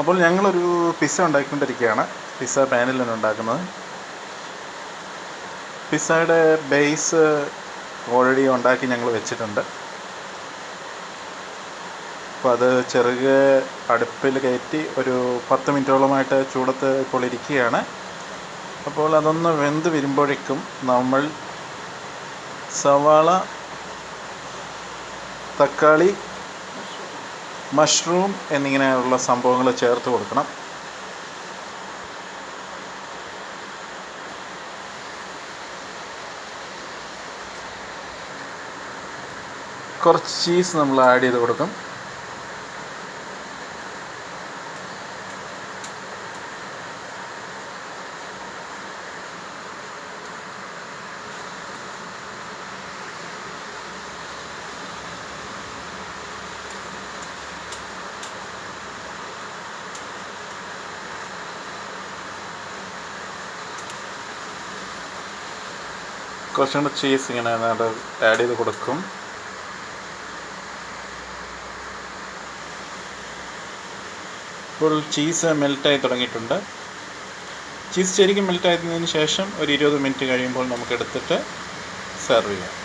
അപ്പോൾ ഞങ്ങളൊരു pizza ഉണ്ടാക്കിക്കൊണ്ടിരിക്കുകയാണ് pizza പാനിലാണ് ഉണ്ടാക്കുന്നത്. പിസ്സയുടെ ബേസ് ഓൾറെഡി ഉണ്ടാക്കി ഞങ്ങൾ വെച്ചിട്ടുണ്ട്. അപ്പോൾ അത് ചെറുകെ അടുപ്പിൽ കയറ്റി ഒരു പത്ത് മിനിറ്റോളമായിട്ട് ചൂടത്ത് ഇപ്പോൾ ഇരിക്കുകയാണ് അപ്പോൾ അതൊന്ന് വെന്ത് വരുമ്പോഴേക്കും നമ്മൾ സവാള തക്കാളി മഷ്റൂം എന്നിങ്ങനെയുള്ള സംഭവങ്ങൾ ചേർത്ത് കൊടുക്കണം. കുറച്ച് ചീസ് നമ്മൾ ആഡ് ചെയ്ത് കൊടുക്കും. കുറച്ചും കൂടെ ചീസ് ഇങ്ങനെ ആഡ് ചെയ്ത് കൊടുക്കും. ഇപ്പോൾ ചീസ് മെൽറ്റായി തുടങ്ങിയിട്ടുണ്ട്. ചീസ് ശരിക്കും മെൽറ്റായതിനു ശേഷം ഒരു ഇരുപത് മിനിറ്റ് കഴിയുമ്പോൾ നമുക്ക് എടുത്തിട്ട് സെർവ് ചെയ്യാം.